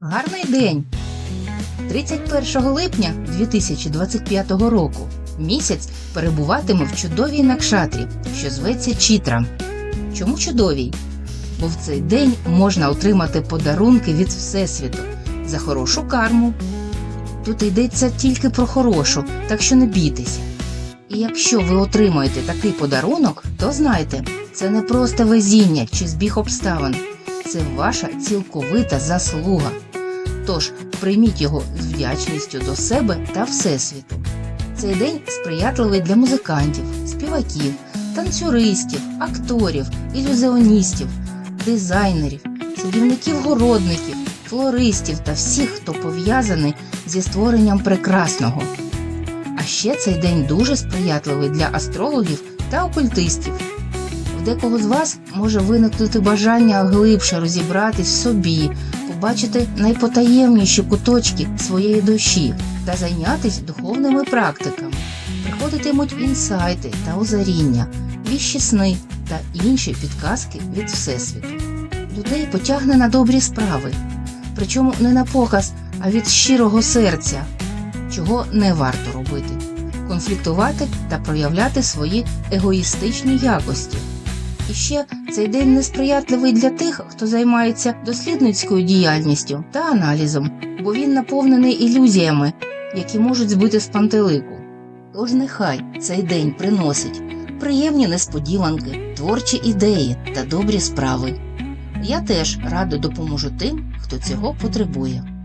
Гарний день! 31 липня 2025 року місяць перебуватиме в чудовій накшатрі, що зветься Чітра. Чому чудовій? Бо в цей день можна отримати подарунки від Всесвіту за хорошу карму. Тут йдеться тільки про хорошу, так що не бійтеся. І якщо ви отримаєте такий подарунок, то знайте, це не просто везіння чи збіг обставин, це ваша цілковита заслуга. Тож прийміть його з вдячністю до себе та Всесвіту. Цей день сприятливий для музикантів, співаків, танцюристів, акторів, ілюзіоністів, дизайнерів, садівників-городників, флористів та всіх, хто пов'язаний зі створенням прекрасного. А ще цей день дуже сприятливий для астрологів та окультистів. В декого з вас може виникнути бажання глибше розібратись в собі, побачити найпотаємніші куточки своєї душі та зайнятися духовними практиками. Приходитимуть інсайти та озаріння, віщі сни та інші підказки від Всесвіту. Людей потягне на добрі справи, причому не на показ, а від щирого серця, чого не варто робити конфліктувати та проявляти свої егоїстичні якості. І ще цей день несприятливий для тих, хто займається дослідницькою діяльністю та аналізом, бо він наповнений ілюзіями, які можуть збити з пантелику. Тож нехай цей день приносить приємні несподіванки, творчі ідеї та добрі справи. Я теж радо допоможу тим, хто цього потребує.